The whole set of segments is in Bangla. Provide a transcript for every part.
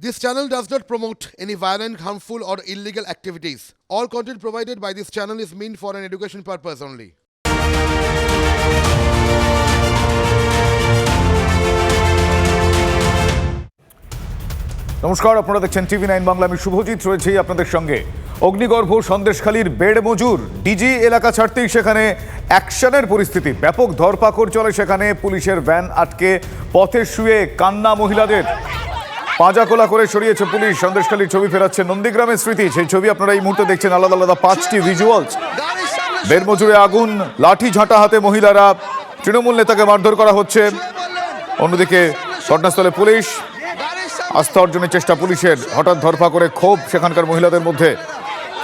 This channel does not promote any violent, harmful, or illegal activities. All content provided by this channel is meant for an education purpose only. নমস্কার আপনারা দেখছেন টিভি নাইন বাংলা আমি শুভজিৎ রয়েছি আপনাদের সঙ্গে অগ্নিগর্ভ সন্দেশখালীর বেড় মজুর ডিজি এলাকা ছাড়তেই সেখানে অ্যাকশনের পরিস্থিতি ব্যাপক ধরপাকড় চলে সেখানে পুলিশের ভ্যান আটকে পথে শুয়ে কান্না মহিলাদের পাঁজাকোলা করে সরিয়েছে পুলিশ। সন্দেশখালীর ছবি ফেরাচ্ছে নন্দীগ্রামের স্মৃতি। সেই ছবি আপনারা এই মুহূর্তে দেখছেন আলাদা আলাদা পাঁচটি ভিজুয়ালস বেরমজুরে আগুন, লাঠি ঝাঁটা হাতে মহিলারা, তৃণমূল নেতাকে মারধর করা হচ্ছে। অন্যদিকে ঘটনাস্থলে পুলিশ। আস্থা অর্জনের চেষ্টা পুলিশের। হঠাৎ ধরফা করে ক্ষোভ সেখানকার মহিলাদের মধ্যে।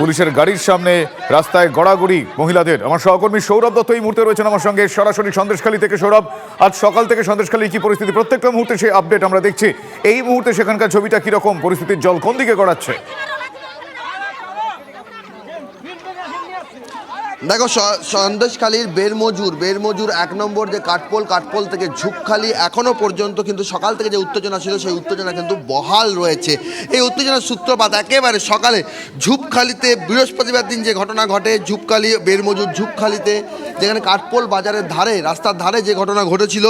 পুলিশের গাড়ির সামনে রাস্তায় গড়াগড়ি মহিলাদের। আমার সহকর্মী সৌরভ দত্ত এই মুহূর্তে রয়েছেন আমার সঙ্গে। সরাসরি সন্দেশখালী থেকে সৌরভ। আজ সকাল থেকে সন্দেশখালী কি পরিস্থিতি? প্রত্যেকটা মুহূর্তে সেই আপডেট আমরা দেখছি। এই মুহূর্তে সেখানকার ছবিটা কীরকম? পরিস্থিতির জল কোন দিকে গড়াচ্ছে? দেখো সন্দেশখালীর বেরমজুর বেরমজুর এক নম্বর যে কাঠপোল কাঠপোল থেকে ঝুপখালি এখনও পর্যন্ত কিন্তু সকাল থেকে যে উত্তেজনা ছিল, সেই উত্তেজনা কিন্তু বহাল রয়েছে। এই উত্তেজনার সূত্রপাত একেবারে সকালে ঝুপখালিতে বৃহস্পতিবার দিন যে ঘটনা ঘটে, ঝুপখালি, বেরমজুর ঝুপখালিতে, যেখানে কাঠপোল বাজারের ধারে, রাস্তার ধারে যে ঘটনা ঘটেছিল,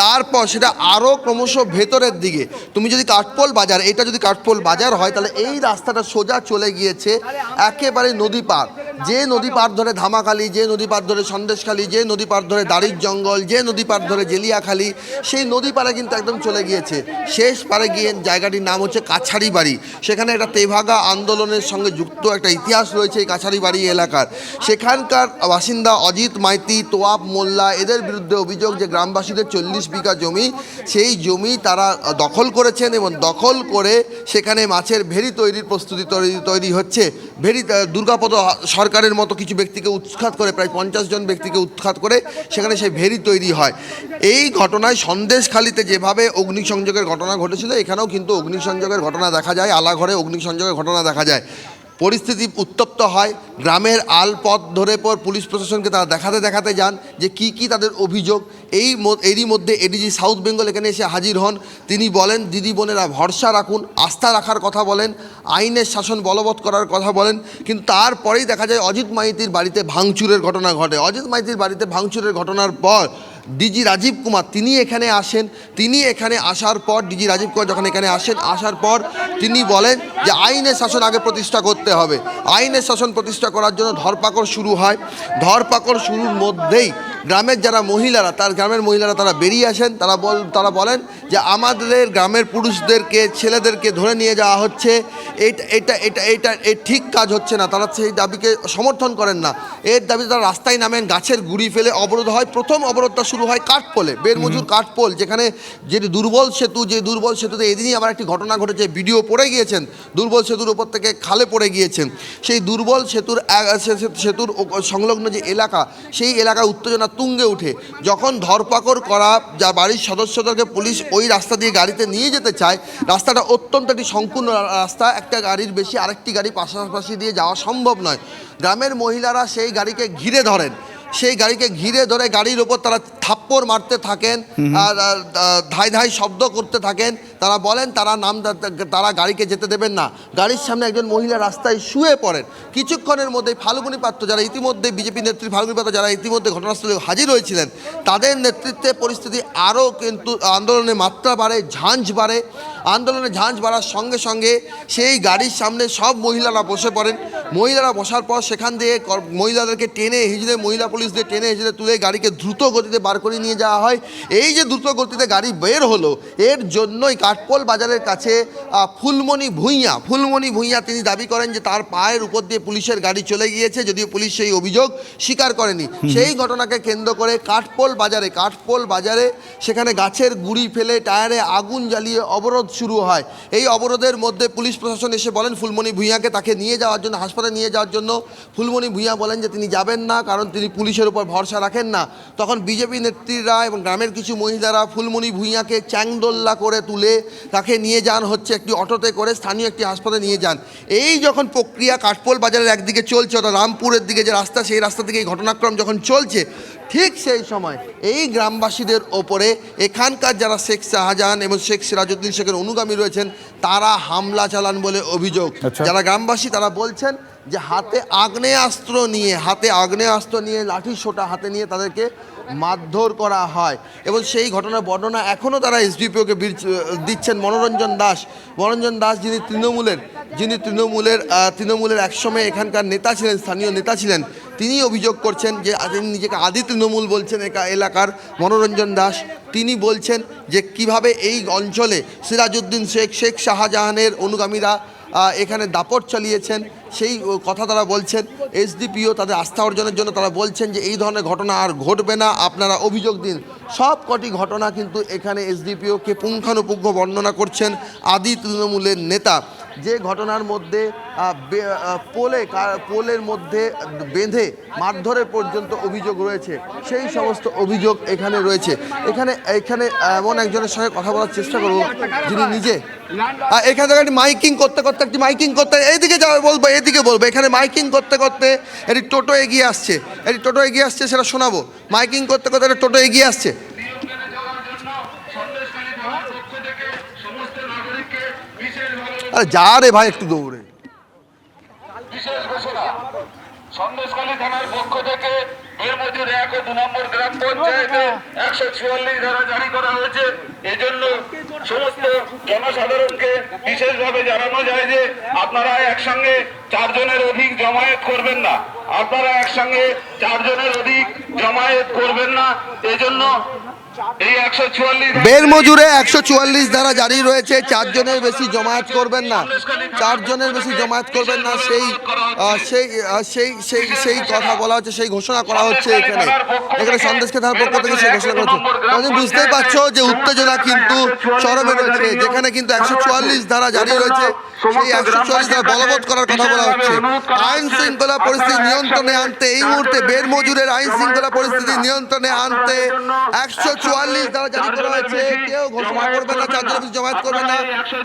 তারপর সেটা আরও ক্রমশ ভেতরের দিকে। তুমি যদি কাঠপোল বাজার, এটা যদি কাঠপোল বাজার হয়, তাহলে এই রাস্তাটা সোজা চলে গিয়েছে, একেবারে নদী পার। যে নদী পার ধরে ধামাখালি, যে নদী পার ধরে সন্দেশখালি, যে নদী পার ধরে দাড়ির জঙ্গল, যে নদী পার ধরে জেলিয়াখালি, সেই নদী পাড়ে কিন্তু একদম চলে গিয়েছে। শেষ পারে গিয়ে জায়গাটির নাম হচ্ছে কাছারি বাড়ি সেখানে একটা তেভাগা আন্দোলনের সঙ্গে যুক্ত একটা ইতিহাস রয়েছে এই কাছারি বাড়ি এলাকার। সেখানকার বাসিন্দা অজিত মাইতি, তোয়াব মোল্লা, এদের বিরুদ্ধে অভিযোগ যে গ্রামবাসীদের চল্লিশ বিঘা জমি, সেই জমি তারা দখল করেছেন এবং দখল করে সেখানে মাছের ভেরি তৈরির প্রস্তুতি তৈরি তৈরি হচ্ছে। ভেরি দুর্গাপদ সরকারের মতো কিছু ব্যক্তিকে উৎখাত করে, প্রায় পঞ্চাশ জন ব্যক্তিকে উৎখাত করে সেখানে সেই ভেরি তৈরি হয়। এই ঘটনায় সন্দেশখালিতে যেভাবে অগ্নিসংযোগের ঘটনা ঘটেছিল, এখানেও কিন্তু অগ্নিসংযোগের ঘটনা দেখা যায়, আলাঘরে অগ্নিসংযোগের ঘটনা দেখা যায়। পরিস্থিতি উত্তপ্ত হয়, গ্রামের আল পথ ধরে পর পুলিশ প্রশাসনকে তারা দেখাতে দেখাতে যান যে কি কি তাদের অভিযোগ। এই এরই মধ্যে এডিজি সাউথ বেঙ্গল এখানে এসে হাজির হন। তিনি বলেন, দিদি বোনেরা, ভরসা রাখুন, আস্থা রাখার কথা বলেন, আইনের শাসন বলবৎ করার কথা বলেন। কিন্তু তারপরেই দেখা যায়, অজিত মাইতির বাড়িতে ভাঙচুরের ঘটনা ঘটে। অজিত মাইতির বাড়িতে ভাঙচুরের ঘটনার পর ডিজি রাজীব কুমার, তিনি এখানে আসেন। তিনি এখানে আসার পর, ডিজি রাজীব কুমার যখন এখানে আসেন, আসার পর তিনি বলেন যে আইনের শাসন আগে প্রতিষ্ঠা করতে হবে। আইনের শাসন প্রতিষ্ঠা করার জন্য ধরপাকড় শুরু হয়। ধরপাকড় শুরুর মধ্যেই গ্রামের যারা মহিলারা, তার গ্রামের মহিলারা তারা বেরিয়ে আসেন। তারা বল, তারা বলেন যে আমাদের গ্রামের পুরুষদেরকে, ছেলেদেরকে ধরে নিয়ে যাওয়া হচ্ছে। এটা এটা এটা এটা, এ ঠিক কাজ হচ্ছে না। তারা সেই দাবিকে সমর্থন করেন না। এর দাবিতে তারা রাস্তায় নামেন, গাছের গুড়ি ফেলে অবরোধ হয়। প্রথম অবরোধটা শুরু হয় কাঠপোলে বেরমজুর কাঠপোল যেখানে যেটি দুর্বল সেতু যে দুর্বল সেতুতে এদিনই আবার একটি ঘটনা ঘটেছে ভিডিও পড়ে গিয়েছেন দুর্বল সেতুর ওপর থেকে খালে পড়ে গিয়েছেন। সেই দুর্বল সেতুর সেতুর সংলগ্ন যে এলাকা সেই এলাকার উত্তেজনা তুঙ্গে উঠে। যখন ধরপাকড় করা যা বাড়ির সদস্যদেরকে পুলিশ ওই রাস্তা দিয়ে গাড়িতে নিয়ে যেতে চায় রাস্তাটা অত্যন্ত একটি সংকীর্ণ রা- রাস্তা একটা গাড়ির বেশি আরেকটি গাড়ি পাশাপাশি দিয়ে যাওয়া সম্ভব নয়। গ্রামের মহিলারা সেই গাড়িকে ঘিরে ধরেন। সেই গাড়িকে ঘিরে ধরে গাড়ির ওপর তারা থাপ্পড় মারতে থাকেন আর আর, ধাই ধাই শব্দ করতে থাকেন। তারা বলেন, তারা নাম তারা গাড়িকে যেতে দেবেন না। গাড়ির সামনে একজন মহিলা রাস্তায় শুয়ে পড়েন। কিছুক্ষণের মধ্যে ফাল্গুনী পাত্র যারা ইতিমধ্যে বিজেপি নেত্রী, ফাল্গুনী পাত্র যারা ইতিমধ্যে ঘটনাস্থলে হাজির হয়েছিলেন, তাদের নেতৃত্বে পরিস্থিতি আরও কিন্তু আন্দোলনের মাত্রা বাড়ে, ঝাঁঝ বাড়ে। আন্দোলনের ঝাঁঝ বাড়ার সঙ্গে সঙ্গে সেই গাড়ির সামনে সব মহিলারা বসে পড়েন। মহিলারা বসার পর সেখান দিয়ে কর- মহিলাদেরকে টেনে হিজড়ে, মহিলা পুলিশদের টেনে হিজড়ে তুলে গাড়িকে দ্রুত গতিতে বার করে নিয়ে যাওয়া হয়। এই যে দ্রুত গতিতে গাড়ি বের হলো, এর জন্যই কাঠপোল বাজারের কাছে ফুলমণি ভূঁইয়া ফুলমণি ভূঁইয়া তিনি দাবি করেন যে তার পায়ের উপর দিয়ে পুলিশের গাড়ি চলে গিয়েছে যদিও পুলিশ সেই অভিযোগ স্বীকার করেনি। সেই ঘটনাকে কেন্দ্র করে কাঠপোল বাজারে কাঠপোল বাজারে সেখানে গাছের গুড়ি ফেলে টায়ারে আগুন জ্বালিয়ে অবরোধ শুরু হয়। এই অবরোধের মধ্যে পুলিশ প্রশাসন এসে বলেন ফুলমণি ভূঁইয়াকে তাকে নিয়ে যাওয়ার জন্য হাসপাতালে নিয়ে যাওয়ার জন্য ফুলমণি ভূঁইয়া বলেন যে তিনি যাবেন না কারণ তিনি পুলিশের উপর ভরসা রাখেন না। তখন বিজেপি নেত্রীরা এবং গ্রামের কিছু মহিলারা ফুলমণি ভূঁইয়াকে চ্যাংদোল্লা করে তুলে তাকে নিয়ে যান হচ্ছে একটি অটোতে করে স্থানীয় একটি হাসপাতালে নিয়ে যান এই যখন প্রক্রিয়া কাঠপোল বাজারের একদিকে চলছে অর্থাৎ রামপুরের দিকে যে রাস্তা সেই রাস্তা থেকে এই ঘটনাক্রম যখন চলছে ঠিক সেই সময় এই গ্রামবাসীদের ওপরে এখানকার যারা শেখ শাহজাহান এবং শেখ সিরাজউদ্দিন শেখের অনুগামী রয়েছেন তারা হামলা চালান বলে অভিযোগ আচ্ছা। যারা গ্রামবাসী তারা বলছেন যে হাতে আগ্নেয়াস্ত্র নিয়ে, হাতে আগ্নেয়াস্ত্র নিয়ে, লাঠি সোটা হাতে নিয়ে তাদেরকে মারধর করা হয়। এবং সেই ঘটনার বর্ণনা এখনও তারা এসডিপিওকে দিচ্ছেন মনোরঞ্জন দাস। মনোরঞ্জন দাস যিনি তৃণমূলের যিনি তৃণমূলের তৃণমূলের একসময় এখানকার নেতা ছিলেন, স্থানীয় নেতা ছিলেন, তিনি অভিযোগ করছেন যে তিনি নিজেকে আদি তৃণমূল বলছেন এলাকার মনোরঞ্জন দাস। তিনি বলছেন যে, কীভাবে এই অঞ্চলে সিরাজউদ্দিন শেখ শেখ শাহজাহানের অনুগামীরা এখানে দাপট চালিয়েছেন। সেই কথা তারা বলছেন। এসডিপিও তাদের আস্থা অর্জনের জন্য তারা বলছেন যে, এই ধরনের ঘটনা আর ঘটবে না, আপনারা অভিযোগ দিন। সব কটি ঘটনা কিন্তু এখানে এসডিপিওকে পুঙ্খানুপুঙ্খ বর্ণনা করছেন আদি তৃণমূলের নেতা। যে ঘটনার মধ্যে পোলে পোলের মধ্যে বেঁধে মারধরের পর্যন্ত অভিযোগ রয়েছে সেই সমস্ত অভিযোগ এখানে রয়েছে। এখানে এখানে এমন একজনের সঙ্গে কথা বলার চেষ্টা করব যিনি নিজে আহ, এখানে একটি মাইকিং করতে করতে একটি মাইকিং করতে এইদিকে যাবে বলব এদিকে বলব। এখানে মাইকিং করতে করতে একটি টোটো এগিয়ে আসছে একটি টোটো এগিয়ে আসছে সেটা শোনাবো। মাইকিং করতে করতে একটা টোটো এগিয়ে আসছে। আরে যা রে ভাই, একটু দৌড়ে। বিশেষ ঘোষণা সন্দেশখালী থানার পক্ষ থেকে এর মধ্যে এক ও দু নম্বর গ্রাম পঞ্চায়েতে একশো চুয়াল্লিশ ধারা জারি করা হয়েছে। এজন্য সমস্ত জনসাধারণকে বিশেষভাবে জানানো যায় যে আপনারা একসঙ্গে চারজনের অধিক জমায়েত করবেন না। আপনারা একসঙ্গে চারজনের অধিক জমায়েত করবেন না। এজন্য বের মজুরে একশো চুয়াল্লিশ ধারা জারি রয়েছে। চারজনের বেশি জমায়েত করবেন না। চারজনের বেশি জমায়েত করবেন না। সেই সেই সেই সেই সেই কথা বলা হচ্ছে, সেই ঘোষণা করা হচ্ছে এখানে। এখানে সন্দেশকে থানার পক্ষ থেকে সেই ঘোষণা করা হচ্ছে। বুঝতেই পারছ যে উত্তেজনা কিন্তু চরমে রয়েছে, যেখানে কিন্তু একশো চুয়াল্লিশ ধারা জারি রয়েছে। সেই একশো চুয়াল্লিশ ধারা বলবৎ করার কথা বলা হচ্ছে আইন শৃঙ্খলা পরিস্থিতি নিয়ন্ত্রণে আনতে এই মুহূর্তে বের মজুরের আইন শৃঙ্খলা পরিস্থিতি নিয়ন্ত্রণে আনতে একশো চুয়াল্লিশ দ্বারা জারি করা হয়েছে। কেউ ঘোষণা করবে না চারজন বেশি জমায়েত করবে না।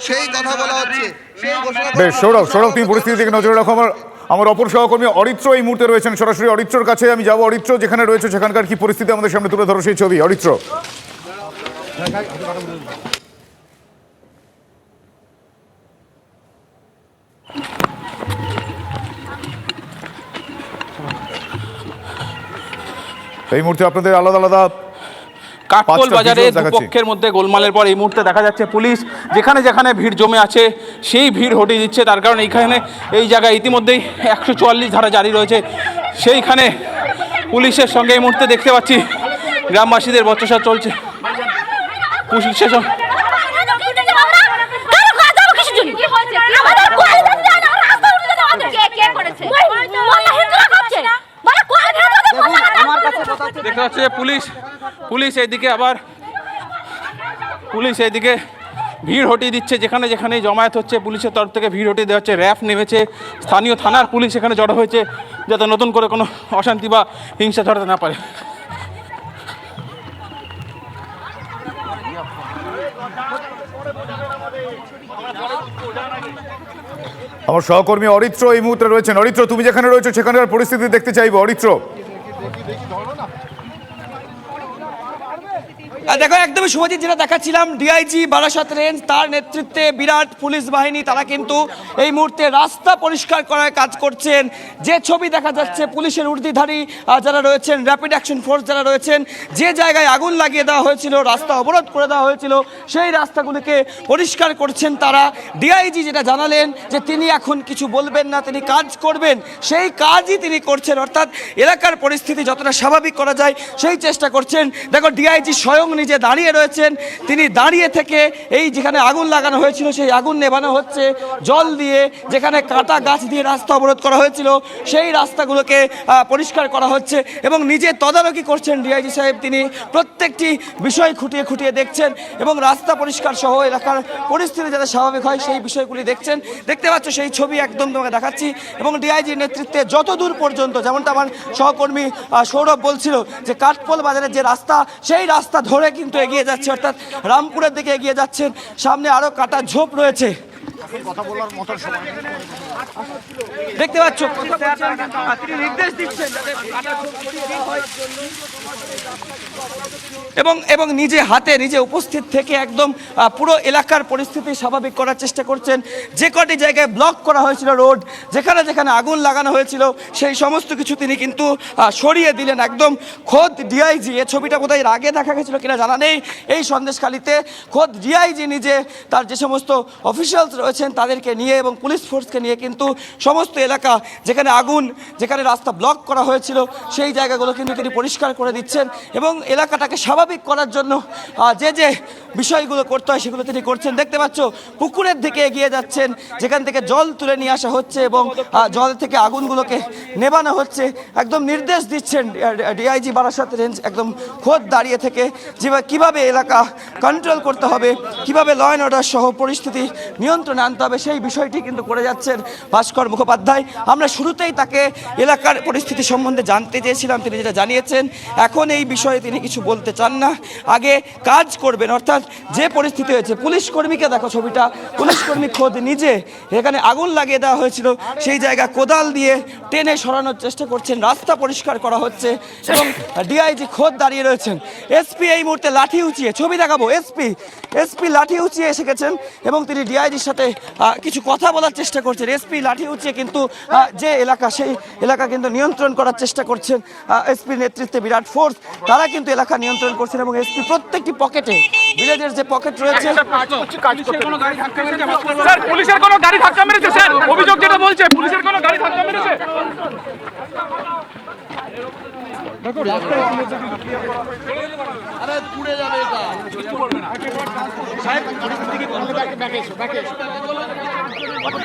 সেই কথা বলা হচ্ছে। সেই বেশ সৌরভ সৌরভ তুমি পরিস্থিতি দিকে নজর রাখো। আমার আমার অপর সহকর্মী অরিত্র এই মুহূর্তে রয়েছেন সরাসরি। অরিত্রর কাছে আমি যাব। অরিত্র যেখানে রয়েছে সেখানকার কি পরিস্থিতি আমাদের সামনে তুলে ধরো সেই ছবি। অরিত্র। এই মুহূর্তে আপনাদের আলাদা আলাদা কাঠকোল বাজারে দুপক্ষের মধ্যে গোলমালের পর এই মুহূর্তে দেখা যাচ্ছে পুলিশ যেখানে যেখানে ভিড় জমে আছে সেই ভিড় হটিয়ে দিচ্ছে। তার কারণ এইখানে এই জায়গায় ইতিমধ্যেই একশো চুয়াল্লিশ ধারা জারি রয়েছে। সেইখানে পুলিশের সঙ্গে এই মুহূর্তে দেখতে পাচ্ছি গ্রামবাসীদের বচসা চলছে। পুলিশের সঙ্গে দেখতে যাচ্ছে যে পুলিশ পুলিশ এইদিকে আবার, পুলিশ এইদিকে ভিড় হটিয়ে দিচ্ছে, যেখানে যেখানে জমায়েত হচ্ছে, পুলিশের তরফ থেকে ভিড় হটিয়ে দেওয়া হচ্ছে, র্যাফ নেমেছে, স্থানীয় থানার পুলিশ এখানে জড়ো হয়েছে, যাতে নতুন করে কোনো অশান্তি বা হিংসা ছড়াতে না পারে। আমার সহকর্মী অরিত্র এই মুহূর্তে রয়েছেন। অরিত্র, তুমি যেখানে রয়েছে সেখানকার পরিস্থিতি দেখতে চাইব। অরিত্র। দেখো একদমই শুভজিৎ যেটা দেখাচ্ছিলাম ডিআইজি বারাসাত রেঞ্জ তার নেতৃত্বে বিরাট পুলিশ বাহিনী তারা কিন্তু এই মুহূর্তে রাস্তা পরিষ্কার করার কাজ করছেন। যে ছবি দেখা যাচ্ছে পুলিশের আহ, যারা রয়েছেন র্যাপিড অ্যাকশন ফোর্স যারা রয়েছেন যে জায়গায় আগুন লাগিয়ে দেওয়া হয়েছিল রাস্তা অবরোধ করে দেওয়া হয়েছিল সেই রাস্তাগুলিকে পরিষ্কার করছেন তারা। ডিআইজি যেটা জানালেন যে তিনি এখন কিছু বলবেন না তিনি কাজ করবেন সেই কাজই তিনি করছেন। অর্থাৎ এলাকার পরিস্থিতি যতটা স্বাভাবিক করা যায় সেই চেষ্টা করছেন। দেখো ডিআইজি স্বয়ং নিজে দাঁড়িয়ে রয়েছেন, তিনি দাঁড়িয়ে থেকে এই যেখানে আগুন লাগানো হয়েছিল, সেই আগুন নেভানো হচ্ছে। জল দিয়ে যেখানে কাটা গাছ দিয়ে রাস্তা অবরোধ করা হয়েছিল, সেই রাস্তাগুলোকে পরিষ্কার করা হচ্ছে এবং নিজে তদারকি করছেন ডিআইজি সাহেব। তিনি প্রত্যেকটি বিষয় খুঁটিয়ে খুঁটিয়ে দেখছেন এবং রাস্তা পরিষ্কার সহ এলাকার পরিস্থিতি যাতে স্বাভাবিক হয়, সেই বিষয়গুলি দেখছেন। দেখতে পাচ্ছ সেই ছবি একদম তোমাকে দেখাচ্ছি এবং ডিআইজির নেতৃত্বে যত দূর পর্যন্ত, যেমনটা আমার সহকর্মী সৌরভ বলছিল যে কাঠপোল বাজারের যে রাস্তা, সেই রাস্তা ধরে কিন্তু এগিয়ে যাচ্ছে অর্থাৎ রামপুরের দিকে এগিয়ে যাচ্ছেন। সামনে আরও কাটা ঝোপ রয়েছে। দেখতে পাচ্ছ তিনি নির্দেশ দিচ্ছেন। এবং এবং নিজে হাতে, নিজে উপস্থিত থেকে একদম পুরো এলাকার পরিস্থিতি স্বাভাবিক করার চেষ্টা করছেন। যে কটি জায়গায় ব্লক করা হয়েছিল রোড যেখানে যেখানে আগুন লাগানো হয়েছিল, সেই সমস্ত কিছু তিনি কিন্তু সরিয়ে দিলেন একদম। খোদ ডিআইজি এ ছবিটা বোধহয় আগে দেখা গেছিল কিনা জানা নেই। এই সন্দেশখালিতে খোদ ডিআইজি নিজে তার যে সমস্ত অফিসিয়ালস রয়েছেন তাদেরকে নিয়ে এবং পুলিশ ফোর্সকে নিয়ে কিন্তু সমস্ত এলাকা যেখানে আগুন, যেখানে রাস্তা ব্লক করা হয়েছিল, সেই জায়গাগুলো কিন্তু তিনি পরিষ্কার করে দিচ্ছেন এবং এলাকাটাকে স্বাভাবিক করার জন্য যে যে বিষয়গুলো করতে হয়, সেগুলো তিনি করছেন। দেখতে পাচ্ছ, পুকুরের দিকে এগিয়ে যাচ্ছেন, যেখান থেকে জল তুলে নিয়ে আসা হচ্ছে এবং জল থেকে আগুনগুলোকে নেবানো হচ্ছে। একদম নির্দেশ দিচ্ছেন ডিআইজি বারাসাত রেঞ্জ একদম খোদ দাঁড়িয়ে থেকে যে কীভাবে এলাকা কন্ট্রোল করতে হবে, কীভাবে ল অ্যান্ড অর্ডার সহ পরিস্থিতি নিয়ন্ত্রণে আনতে হবে, সেই বিষয়টি কিন্তু করে যাচ্ছেন ভাস্কর মুখোপাধ্যায়। আমরা শুরুতেই তাকে এলাকার পরিস্থিতি সম্বন্ধে জানতে চেয়েছিলাম, তিনি যেটা জানিয়েছেন। এখন এই বিষয়ে তিনি কিছু বলতে চান না। আগে কাজ করবেন, অর্থাৎ যে পরিস্থিতি হয়েছে, পুলিশ কর্মীকে দেখো ছবিটা, পুলিশ কর্মী খোদ নিজে এখানে আগুন লাগিয়ে দেওয়া হয়েছিল, সেই জায়গা কোদাল দিয়ে টেনে সরানোর চেষ্টা করছেন, রাস্তা পরিষ্কার করা হচ্ছে এবং ডিআইজি খোদ দাঁড়িয়ে রয়েছেন। এসপি এই মুহূর্তে লাঠি উঁচিয়ে, ছবি দেখাবো, এসপি এসপি লাঠি উঁচিয়ে এসে গেছেন এবং তিনি ডিআইজির সাথে কিছু কথা বলার চেষ্টা করছেন। এসপি লাঠি উঁচিয়ে কিন্তু যে এলাকা, সেই এলাকা কিন্তু নিয়ন্ত্রণ করার চেষ্টা করছেন এসপির নেতৃত্বে বিরাট ফোর্স, তারা কিন্তু এলাকা নিয়ন্ত্রণ করছেন এবং এসপি প্রত্যেকটি পকেটে ভিলেজের যে পকেট রয়েছে স্যার পুলিশের কোনো গাড়ি ধাক্কা মেরেছে স্যার? অভিযোগ যেটা বলছে পুলিশের কোনো গাড়ি ধাক্কা মেরেছে?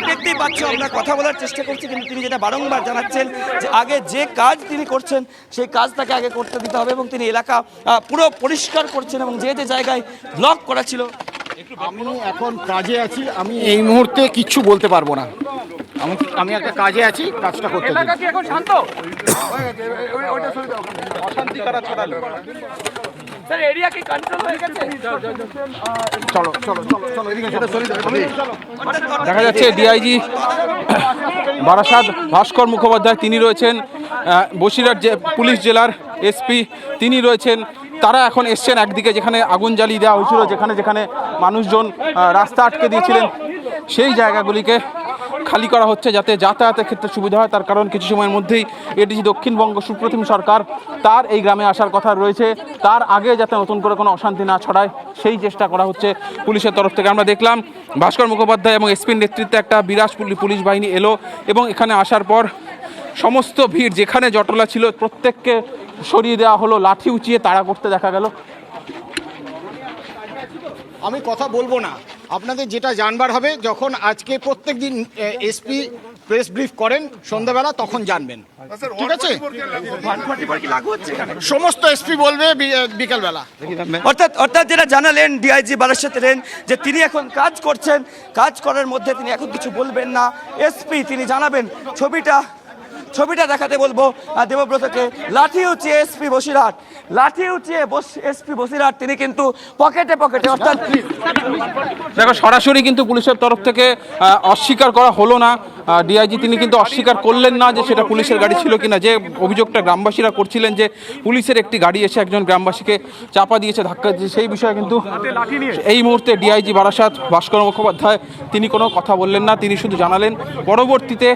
দেখতেই পাচ্ছ, আমরা কথা বলার চেষ্টা করছি, কিন্তু তিনি যেটা বারংবার জানাচ্ছেন যে আগে যে কাজ তিনি করছেন, সেই কাজ তাকে আগে করতে দিতে হবে এবং তিনি এলাকা পুরো পরিষ্কার করছেন এবং যে যে জায়গায় ব্লক করা ছিল। আমি এখন কাজে আছি, আমি এই মুহূর্তে কিচ্ছু বলতে পারব না। আমি আমি একটা কাজে আছি কাজটা করতে এলাকা কি এখন শান্ত? অশান্তি কারা ছড়ালো স্যার এরিয়া কি কন্ট্রোল হয়ে গেছে? চলো চলো চলো চলো এদিকে চলো। দেখা যাচ্ছে ডিআইজি বারাসাত ভাস্কর মুখোপাধ্যায় তিনি রয়েছেন বসিরহাট যে পুলিশ জেলার এসপি তিনি রয়েছেন তারা এখন এসছেন একদিকে যেখানে আগুন জ্বালিয়ে দেওয়া হয়েছিল যেখানে যেখানে মানুষজন রাস্তা আটকে দিয়েছিলেন। সেই জায়গাগুলিকে খালি করা হচ্ছে যাতে যাতায়াতের ক্ষেত্রে সুবিধা হয়, তার কারণ কিছু সময়ের মধ্যেই এটি যে দক্ষিণবঙ্গ সুপ্রতিম সরকার তার এই গ্রামে আসার কথা রয়েছে। তার আগে যাতে নতুন করে কোনো অশান্তি না ছড়ায়, সেই চেষ্টা করা হচ্ছে পুলিশের তরফ থেকে। আমরা দেখলাম ভাস্কর মুখোপাধ্যায় এবং এসপির নেতৃত্বে একটা বিরাট পুলি- পুলিশ বাহিনী এলো এবং এখানে আসার পর সমস্ত ভিড় যেখানে জটলা ছিল, প্রত্যেককে সরিয়ে দেওয়া হলো, লাঠি উঁচিয়ে তাড়া করতে দেখা গেল। আমি কথা বলব না। আপনাদের যেটা জানবার হবে যখন আজকে প্রত্যেক দিন এসপি প্রেস ব্রিফ করেন সন্ধ্যাবেলা তখন জানবেন। ঠিক আছে? সমস্ত এসপি বলবে বিকেলবেলা। অর্থাৎ অর্থাৎ যেটা জানালেন ডিআইজি বারাসাত রেঞ্জ যে তিনি এখন কাজ করছেন কাজ করার মধ্যে তিনি এখন কিছু বলবেন না। এসপি তিনি জানাবেন ছবিটা ছবিটা দেখাতে বলব দেবব্রতকে। লাঠি উঁচিয়ে এসপি বসিরহাট। লাঠি উঁচিয়ে এসপি বসিরহাট তিনি কিন্তু পকেটে পকেটে অর্থাৎ দেখো সরাসরি কিন্তু পুলিশের তরফ থেকে অস্বীকার করা হলো না। ডিআইজি তিনি কিন্তু অস্বীকার করলেন না যে সেটা পুলিশের গাড়ি ছিল কিনা। যে অভিযোগটা গ্রামবাসীরা করছিলেন যে পুলিশের একটি গাড়ি এসে একজন গ্রামবাসীকে চাপা দিয়েছে ধাক্কা দিয়েছে সেই বিষয়ে কিন্তু এই মুহূর্তে ডিআইজি বারাসাত ভাস্কর মুখোপাধ্যায় তিনি কোনো কথা বললেন না তিনি শুধু জানালেন পরবর্তীতে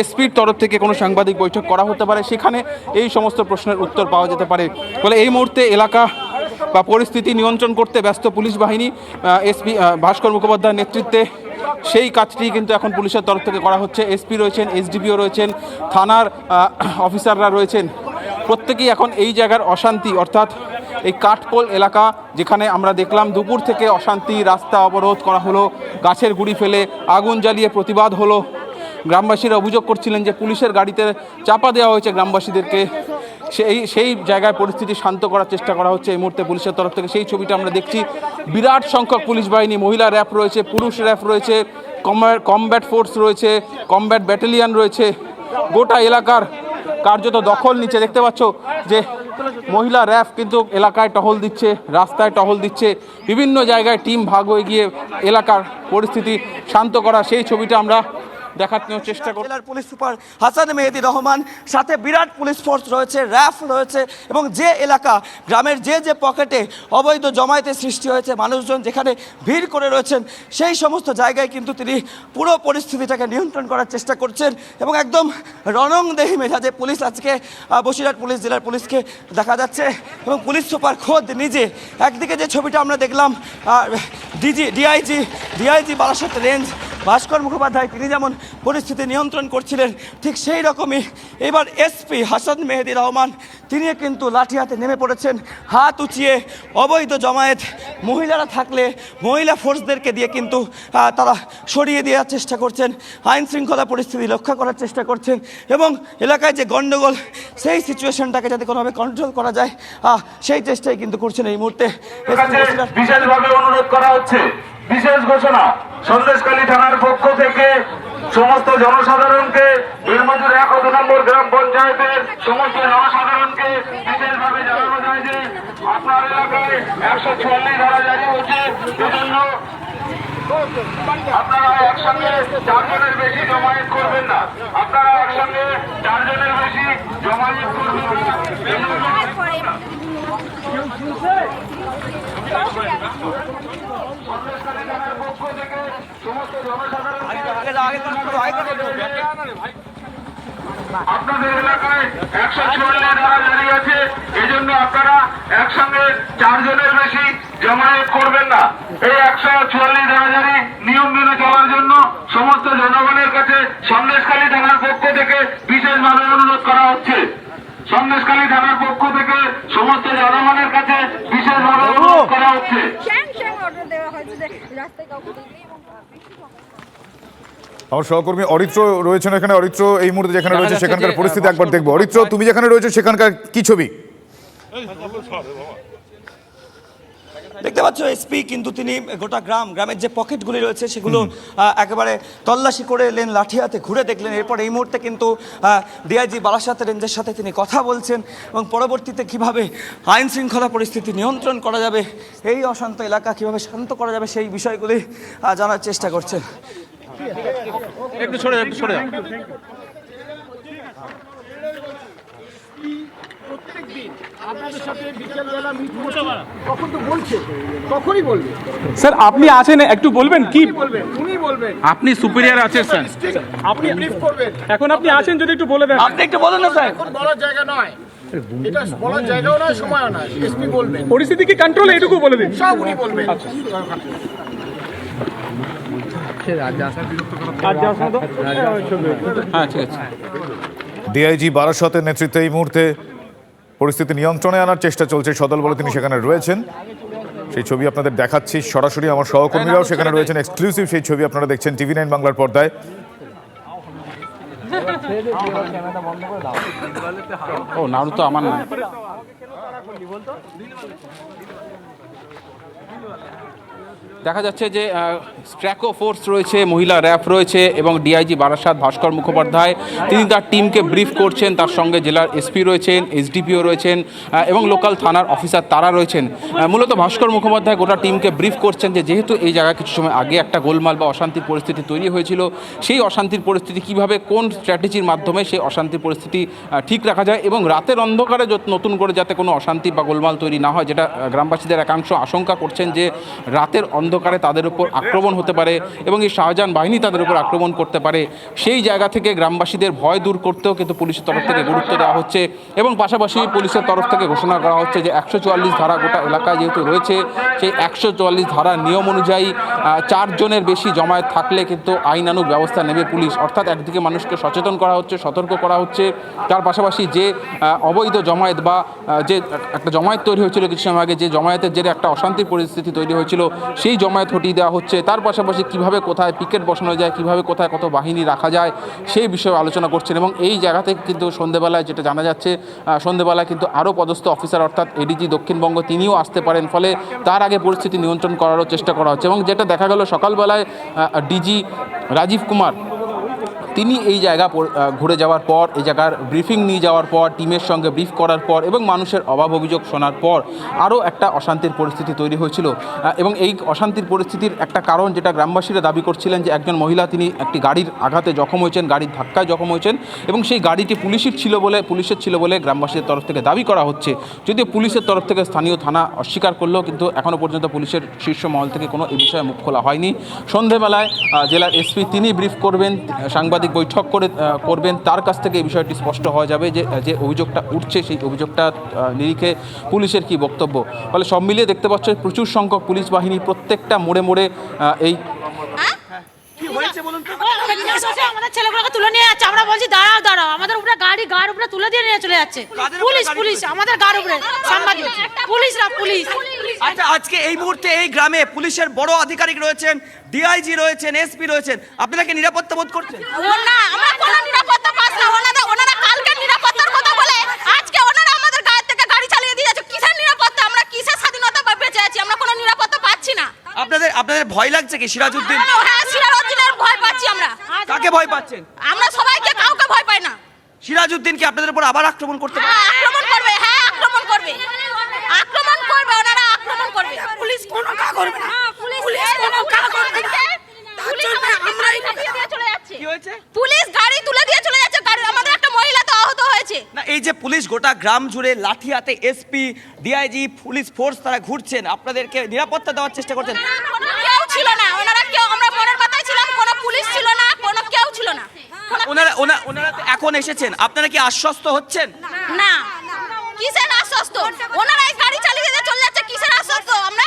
এসপির তরফ থেকে কোনো সাংবাদিক বৈঠক করা হতে পারে। সেখানে এই সমস্ত প্রশ্নের উত্তর পাওয়া যেতে পারে। ফলে এই মুহূর্তে এলাকা বা পরিস্থিতি নিয়ন্ত্রণ করতে ব্যস্ত পুলিশ বাহিনী এসপি ভাস্কর মুখোপাধ্যায়ের নেতৃত্বে সেই কাজটি কিন্তু এখন পুলিশের তরফ থেকে করা হচ্ছে। এসপি রয়েছেন, এসডিপিও রয়েছেন, থানার অফিসাররা রয়েছেন। প্রত্যেকেই এখন এই জায়গার অশান্তি, অর্থাৎ এই কাঠপোল এলাকা যেখানে আমরা দেখলাম দুপুর থেকে অশান্তি, রাস্তা অবরোধ করা হলো, গাছের গুড়ি ফেলে আগুন জ্বালিয়ে প্রতিবাদ হলো। গ্রামবাসীরা অভিযোগ করছিলেন যে পুলিশের গাড়িতে চাপা দেওয়া হয়েছে গ্রামবাসীদেরকে। সেই সেই জায়গায় পরিস্থিতি শান্ত করার চেষ্টা করা হচ্ছে এই মুহূর্তে পুলিশের তরফ থেকে। সেই ছবিটা আমরা দেখছি। বিরাট সংখ্যক পুলিশ বাহিনী, মহিলা র্যাপ রয়েছে, পুরুষ র্যাপ রয়েছে কমব্যাট ফোর্স রয়েছে কমব্যাট ব্যাটালিয়ান রয়েছে। গোটা এলাকার কার্যত দখল নিচে দেখতে পাচ্ছ যে মহিলা র্যাফ কিন্তু এলাকায় টহল দিচ্ছে, রাস্তায় টহল দিচ্ছে। বিভিন্ন জায়গায় টিম ভাগ হয়ে গিয়ে এলাকার পরিস্থিতি শান্ত করা। সেই ছবিটা আমরা দেখানোর চেষ্টা করব জেলার পুলিশ সুপার হাসান মেহেদি রহমান, সাথে বিরাট পুলিশ ফোর্স রয়েছে, র্যাফ রয়েছে, এবং যে এলাকা, গ্রামের যে যে পকেটে অবৈধ জমায়েতের সৃষ্টি হয়েছে, মানুষজন যেখানে ভিড় করে রয়েছেন, সেই সমস্ত জায়গায় কিন্তু তিনি পুরো পরিস্থিতিটাকে নিয়ন্ত্রণ করার চেষ্টা করছেন, এবং একদম রণংদেহী মেজাজে পুলিশ আজকে বসিরহাট পুলিশ, জেলার পুলিশকে দেখা যাচ্ছে, এবং পুলিশ সুপার খোদ নিজে, একদিকে যে ছবিটা আমরা দেখলাম DG DIG DIG Barasat range Bhaskar Mukhopadhyay তিনি যেমন পরিস্থিতি নিয়ন্ত্রণ করছিলেন ঠিক সেই রকমই এবার এসপি হাসান মেহেদি রহমান তিনি কিন্তু লাঠি হাতে নেমে পড়েছেন হাত উঁচিয়ে অবৈধ জমায়েত মহিলারা থাকলে মহিলা ফোর্সদেরকে দিয়ে কিন্তু তারা সরিয়ে দেওয়ার চেষ্টা করছেন আইন শৃঙ্খলা পরিস্থিতি রক্ষা করার চেষ্টা করছেন এবং এলাকায় যে গণ্ডগোল সেই সিচুয়েশনটাকে যাতে কোনোভাবে কন্ট্রোল করা যায় সেই চেষ্টাই কিন্তু করছেন এই মুহূর্তে। বিশেষভাবে অনুরোধ করা হচ্ছে বিশেষ ঘোষণা সন্দেশকালী থানার পক্ষ থেকে সমস্ত জনসাধারণকে বীরমজুর এক নম্বর গ্রাম পঞ্চায়েতের সমস্ত জনসাধারণকে বিশেষভাবে জানানো যায় যে আপনার এলাকায় একশো চুয়াল্লিশ ধারা জারি হচ্ছে। এজন্য আপনারা একসঙ্গে চারজনের বেশি জমায়েত করবেন না। আপনারা একসঙ্গে চারজনের বেশি জমায়েত করবেন না। আপনাদের এলাকায় একশো চুয়াল্লিশ ধারা জারি আছে। এজন্য আপনারা একসঙ্গে চারজনের বেশি জমায়েত করবেন না। এই একশো চুয়াল্লিশ ধারা জারি নিয়ম মেনে চলার জন্য সমস্ত জনগণের কাছে সন্দেশখালী থানার পক্ষ থেকে বিশেষভাবে অনুরোধ করা হচ্ছে। সন্দেশখালী থানার পক্ষ থেকে সমস্ত জনগণের কাছে বিশেষভাবে অনুরোধ করা হচ্ছে। শ্যাং শ্যাং অর্ডার দেওয়া হয়েছে যে রাস্তায় কাউকে দেখলেই এবং আমার সহকর্মী অরিত্র রয়েছেন এখানে। অরিত্র এই মুহূর্তে যেখানে রয়েছে সেখানকার পরিস্থিতি আহ, একবার দেখব। অরিত্র তুমি যেখানে রয়েছে সেখানকার কি ছবি? দেখতে পাচ্ছ এসপি কিন্তু তিনি গোটা গ্রাম গ্রামের যে পকেটগুলি রয়েছে সেগুলো একেবারে তল্লাশি করে এলেন লাঠি হাতে ঘুরে দেখলেন। এরপর এই মুহূর্তে কিন্তু ডিআইজি বারাসাত রেঞ্জের সাথে তিনি কথা বলছেন এবং পরবর্তীতে কীভাবে আইন শৃঙ্খলা পরিস্থিতি নিয়ন্ত্রণ করা যাবে এই অশান্ত এলাকা কীভাবে শান্ত করা যাবে সেই বিষয়গুলি জানার চেষ্টা করছেন। একটু সরে একটু সরে যাও। তখন তো বলছে তখনই বলবে। স্যার আপনি আছেন একটু বলবেন কি? বলবেন উনি বলবেন। আপনি সুপিরিয়ার আছেন স্যার। আপনি ব্রিফ করবেন। এখন আপনি আছেন যদি একটু বলে দেন। আপনি একটু বলুন না স্যার। এখন বলার জায়গা নয়। এটা বলার জায়গাও নয় সময়ও নয়। এসপি বলবেন। পরিস্থিতি কি কন্ট্রোল এটুকু বলে দিন। সব উনি বলবেন। হ্যাঁ ডিআইজি বারাসতের নেতৃত্বে এই মুহূর্তে পরিস্থিতি নিয়ন্ত্রণে আনার চেষ্টা চলছে সদল বলে তিনি সেখানে রয়েছেন। সেই ছবি আপনাদের দেখাচ্ছি। সরাসরি আমার সহকর্মীরাও সেখানে রয়েছেন। এক্সক্লুসিভ সেই ছবি আপনারা দেখছেন টিভি নাইন বাংলার পর্দায়। ও নাড়ু তো আমার না। দেখা যাচ্ছে যে স্ট্র্যাকো ফোর্স রয়েছে, মহিলা র্যাপ রয়েছে এবং ডিআইজি বারাসাত ভাস্কর মুখোপাধ্যায় তিনি তার টিমকে ব্রিফ করছেন, তার সঙ্গে জেলার এসপি রয়েছেন এসডিপিও রয়েছেন এবং লোকাল থানার অফিসার তারা রয়েছেন। মূলত ভাস্কর মুখোপাধ্যায় গোটা টিমকে ব্রিফ করছেন যে, যেহেতু এই জায়গায় কিছু সময় আগে একটা গোলমাল বা অশান্তির পরিস্থিতি তৈরি হয়েছিল, সেই অশান্তির পরিস্থিতি কীভাবে, কোন স্ট্র্যাটেজির মাধ্যমে সেই অশান্তির পরিস্থিতি ঠিক রাখা যায় এবং রাতের অন্ধকারে নতুন করে যাতে কোনো অশান্তি বা গোলমাল তৈরি না হয়, যেটা গ্রামবাসীদের একাংশ আশঙ্কা করছেন যে, রাতের অন্ধকারে তাদের উপর আক্রমণ হতে পারে এবং এই শাহজাহান বাহিনী তাদের উপর আক্রমণ করতে পারে। সেই জায়গা থেকে গ্রামবাসীদের ভয় দূর করতেও কিন্তু পুলিশের তরফ থেকে গুরুত্ব দেওয়া হচ্ছে এবং পাশাপাশি পুলিশের তরফ থেকে ঘোষণা করা হচ্ছে যে একশো চুয়াল্লিশ ধারা গোটা এলাকায় যেহেতু রয়েছে, সেই একশো চুয়াল্লিশ ধারা নিয়ম অনুযায়ী চারজনের বেশি জমায়েত থাকলে কিন্তু আইনানুগ ব্যবস্থা নেবে পুলিশ। অর্থাৎ একদিকে মানুষকে সচেতন করা হচ্ছে, সতর্ক করা হচ্ছে। তার পাশাপাশি যে অবৈধ জমায়েত বা যে একটা জমায়েত তৈরি হয়েছিল কিছু সময় আগে, যে জমায়েতের জেরে একটা অশান্তির পরিস্থিতি তৈরি হয়েছিল, সেই জমায়েত হটিয়ে দেওয়া হচ্ছে। তার পাশাপাশি কীভাবে কোথায় পিকেট বসানো যায়, কীভাবে কোথায় কত বাহিনী রাখা যায়, সেই বিষয়ে আলোচনা করছেন এবং এই জায়গা থেকে কিন্তু সন্ধেবেলায় যেটা জানা যাচ্ছে সন্ধেবেলায় কিন্তু আরও পদস্থ অফিসার অর্থাৎ এডিজি দক্ষিণবঙ্গ তিনিও আসতে পারেন। ফলে তার আগে পরিস্থিতি নিয়ন্ত্রণ করারও চেষ্টা করা হচ্ছে এবং যেটা দেখা গেল সকালবেলায় ডিজি রাজীব কুমার তিনি এই জায়গা ঘুরে যাওয়ার পর, এই জায়গার ব্রিফিং নিয়ে যাওয়ার পর টিমের সঙ্গে ব্রিফ করার পর এবং মানুষের অভাব অভিযোগ শোনার পর আরও একটা অশান্তির পরিস্থিতি তৈরি হয়েছিল। এবং এই অশান্তির পরিস্থিতির একটা কারণ যেটা গ্রামবাসীরা দাবি করছিলেন যে একজন মহিলা তিনি একটি গাড়ির আঘাতে জখম হয়েছেন, গাড়ির ধাক্কায় জখম হয়েছেন এবং সেই গাড়িটি পুলিশের ছিল বলে, পুলিশের ছিল বলে গ্রামবাসীদের তরফ থেকে দাবি করা হচ্ছে। যদিও পুলিশের তরফ থেকে স্থানীয় থানা অস্বীকার করলেও কিন্তু এখনও পর্যন্ত পুলিশের শীর্ষ মহল থেকে কোনো এ বিষয়ে মুখ খোলা হয়নি। সন্ধেবেলায় জেলার এসপি তিনি ব্রিফ করবেন, সাংবাদিক বৈঠক করে করবেন, তার কাছ থেকে এই বিষয়টি স্পষ্ট হওয়া যাবে যে যে অভিযোগটা উঠছে, সেই অভিযোগটা নিরিখে পুলিশের কি বক্তব্য। ফলে সব মিলিয়ে দেখতে পাচ্ছ প্রচুর সংখ্যক পুলিশ বাহিনী প্রত্যেকটা মোড়ে মোড়ে এই কি হয়েছে বলুন তো? আমাদের ছেলেগুলোকে তুলে নিয়ে যাচ্ছে। আমরা বলছি দাঁড়াও দাঁড়াও আমাদের উপরে গাড়ি গাড় উপরে তুলে দিয়ে নিয়ে চলে যাচ্ছে। পুলিশ পুলিশ আমাদের গাড় উপরে সাংবাদিক। পুলিশরা পুলিশ আচ্ছা আজকে এই মুহূর্তে এই গ্রামে পুলিশের বড় আধিকারিক রয়েছেন ডিআইজি রয়েছেন এসপি রয়েছেন। আপনারা কি নিরাপত্তা বোধ করছেন? না আমরা কোনো নিরাপত্তা পাচ্ছি না ওনারা কালকে নিরাপত্তার কথা বলে আজকে ওনারা আমাদের গায়ের থেকে গাড়ি চালিয়ে দিয়ে যাচ্ছে। কিসের নিরাপত্তা? আমরা কিসের স্বাধীনতা বেঁচে আছি আমরা কোনো নিরাপত্তা পাচ্ছি না। আপনাদের আপনাদের ভয় লাগছে কি সিরাজউদ্দিন? হ্যাঁ সিরাজউদ্দিনের ভয় পাচ্ছি আমরা। কাকে ভয় পাচ্ছেন? আমরা সবাইকে কাউকে ভয় পাই না। সিরাজউদ্দিন কি আপনাদের উপর আবার আক্রমণ করতে পারে? হ্যাঁ আক্রমণ করবে হ্যাঁ আক্রমণ করবে। আক্রমণ করবে ওনারা আক্রমণ করবে। পুলিশ কোনো কা করবে না। পুলিশ কোনো কা করবে না। পুলিশ গাড়ি চালিয়ে দিয়ে চলে যাচ্ছে। কি হয়েছে? পুলিশ গাড়ি তুলে দিয়ে চলে যাচ্ছে গাড়ি আমাদের একটা মহিলা তো আহত হয়েছে। না এই যে পুলিশ গোটা গ্রাম জুড়ে লাঠি হাতে এসপি ডিআইজি পুলিশ ফোর্স তারা ঘুরছেন। আপনাদেরকে নিরাপত্তা দেওয়ার চেষ্টা করছেন কোনো কেউ ছিল না ওনারা কেউ আমরা মনের পাতায় ছিলাম কোনো পুলিশ ছিল না কোনো কেউ ছিল না। ওনারা ওনারা তো এখন এসেছেন। আপনারা কি আশ্বস্ত হচ্ছেন? না। কিসের আশ্বস্ত। ওনারা গাড়ি চালিয়ে দিয়ে চলে যাচ্ছে কিসের আশ্বস্ত আমরা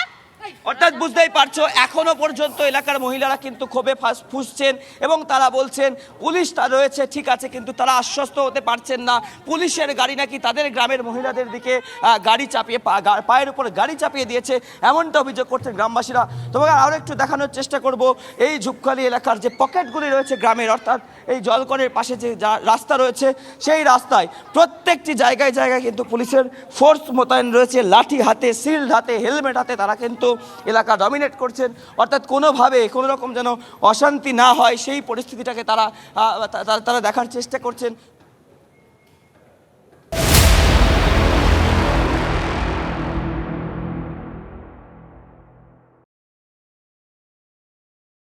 অর্থাৎ বুঝতেই পারছ, এখনও পর্যন্ত এলাকার মহিলারা কিন্তু ক্ষোভে ফাঁস, ফুসছেন এবং তারা বলছেন, পুলিশ তা রয়েছে, ঠিক আছে, কিন্তু তারা আশ্বস্ত হতে পারছেন না। পুলিশের গাড়ি নাকি তাদের গ্রামের মহিলাদের দিকে গাড়ি চাপিয়ে পায়ের উপর গাড়ি চাপিয়ে দিয়েছে, এমনটা অভিযোগ করছেন গ্রামবাসীরা। তোমাকে আরও একটু দেখানোর চেষ্টা করব, এই ঝুপখালি এলাকার যে পকেটগুলি রয়েছে গ্রামের, অর্থাৎ এই জলকরের পাশে যা- রাস্তা রয়েছে, সেই রাস্তায় প্রত্যেকটি জায়গায় জায়গায় কিন্তু পুলিশের ফোর্স মোতায়েন রয়েছে। লাঠি হাতে শিল্ড হাতে হেলমেট হাতে তারা কিন্তু এলাকা ডমিনেট করছেন। অর্থাৎ কোনোভাবে কোনো রকম যেন অশান্তি না হয়, সেই পরিস্থিতিটাকে তারা তারা দেখার চেষ্টা করছেন।